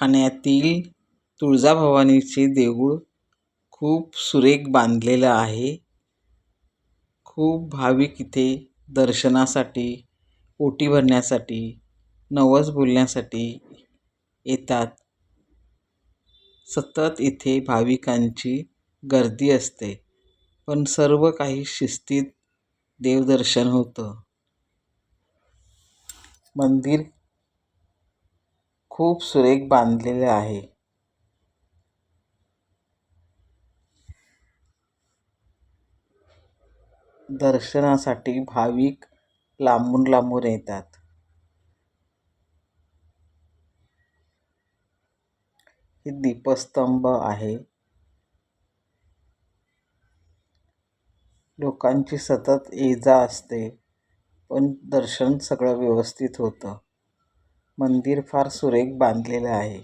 ठाण्यातील तुळजाभवानीचे देऊळ खूप सुरेख बांधलेलं आहे. खूप भाविक इथे दर्शनासाठी ओटी भरण्यासाठी नवस बोलण्यासाठी येतात. सतत इथे भाविकांची गर्दी असते पण सर्व काही शिस्तीत देवदर्शन होतं. मंदिर खूप सुरेख बांधलेले आहे. दर्शनासाठी भाविक लांबून लांबून येतात. हे दीपस्तंभ आहे. लोकांची सतत ये जा असते पण दर्शन सगळं व्यवस्थित होतं. मंदिर फार सुरेख बांधलेलं आहे.